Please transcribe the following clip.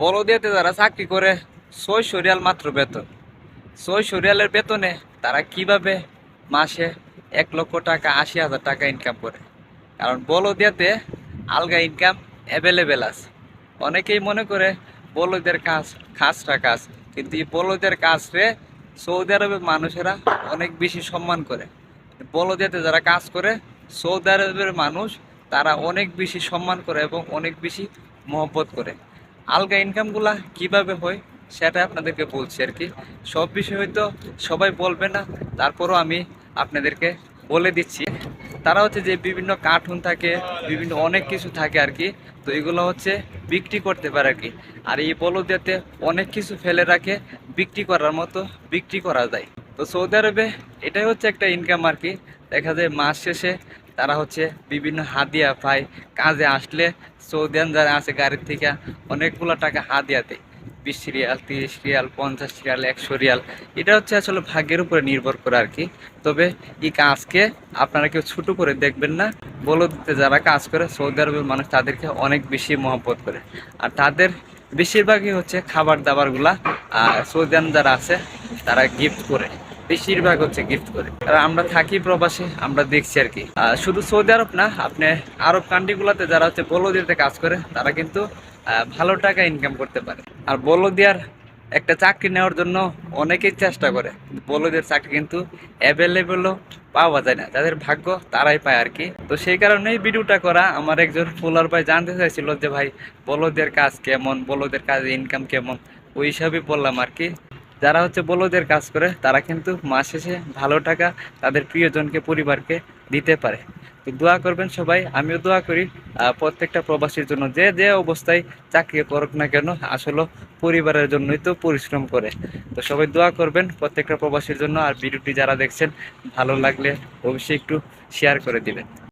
বলদিয়াতে যারা চাকরি করে, ছয়শো রিয়াল মাত্র বেতন। ছয়শো রিয়ালের বেতনে তারা কীভাবে মাসে এক লক্ষ টাকা, আশি হাজার টাকা ইনকাম করে? কারণ বলদিয়াতে আলগা ইনকাম অ্যাভেলেবেল আছে। অনেকেই মনে করে বলদের কাজ খাসটা কাজ কিন্তু এই বলদের কাজরে সৌদি আরবের মানুষেরা অনেক বেশি সম্মান করে। বলদিয়াতে যারা কাজ করে, সৌদি আরবের মানুষ তারা অনেক বেশি সম্মান করে এবং অনেক বেশি মহব্বত করে। আলগা ইনকামগুলা কীভাবে হয় সেটা আপনাদেরকে বলছি আর কি। সব বিষয় হয়তো সবাই বলবে না, তারপরও আমি আপনাদেরকে বলে দিচ্ছি। তারা হচ্ছে যে বিভিন্ন কার্টুন থাকে, বিভিন্ন অনেক কিছু থাকে আর কি, তো এগুলো হচ্ছে বিক্রি করতে পারে আর কি। আর এই বলদিয়াতে অনেক কিছু ফেলে রাখে, বিক্রি করার মতো বিক্রি করা যায়। তো সৌদি আরবে এটাই হচ্ছে একটা ইনকাম আর কি। দেখা যায় মাস শেষে তারা হচ্ছে বিভিন্ন হাদিয়া পায়। কাজে আসলে সৌদিয়ান যারা আছে গাড়ির থেকে অনেকগুলো টাকা হাদিয়া দেয়। বিশ রিয়াল, তিরিশ রিয়াল, পঞ্চাশ রিয়াল, একশো রিয়াল। এটা হচ্ছে আসলে ভাগ্যের উপরে নির্ভর করে আর কি। তবে এই কাজকে আপনারা কেউ ছোট করে দেখবেন না। বলতে যারা কাজ করে, সৌদি আরবের মানুষ তাদেরকে অনেক বেশি মহব্বত করে। আর তাদের বেশিরভাগই হচ্ছে খাবার দাবারগুলা আর সৌদিয়ান যারা আছে, তারা গিফট করে। বেশিরভাগ হচ্ছে গিফট করে। আর আমরা থাকি প্রবাসে, আমরা দেখছি আর কি। শুধু সৌদি আরব না, আপনি আরব কান্ট্রিগুলোতে যারা হচ্ছে বলদিয়াতে কাজ করে, তারা কিন্তু ভালো টাকা ইনকাম করতে পারে। আর বলদিয়ার একটা চাকরি নেওয়ার জন্য অনেকেই চেষ্টা করে বলদের চাকরি কিন্তু অ্যাভেলেবেলও পাওয়া যায় না। যাদের ভাগ্য, তারাই পায় আর কি। তো সেই কারণেই ভিডিওটা করা, আমার একজন ফুলার ভাই জানতে চাইছিল যে ভাই বলদের কাজ কেমন? বলদের কাজ ইনকাম কেমন? ওই হিসাবে বললাম আর কি। যারা হচ্ছে বলদের কাজ করে, তারা কিন্তু মাস শেষে ভালো টাকা তাদের প্রিয়জনকে, পরিবারকে দিতে পারে। তো দোয়া করবেন সবাই, আমিও দোয়া করি প্রত্যেকটা প্রবাসীর জন্য, যে যে অবস্থায় চাকরি করুক না কেন, আসলে পরিবারের জন্যই তো পরিশ্রম করে। তো সবাই দোয়া করবেন প্রত্যেকটা প্রবাসীর জন্য, আর ভিডিওটি যারা দেখছেন, ভালো লাগলে অবশ্যই একটু শেয়ার করে দিবেন।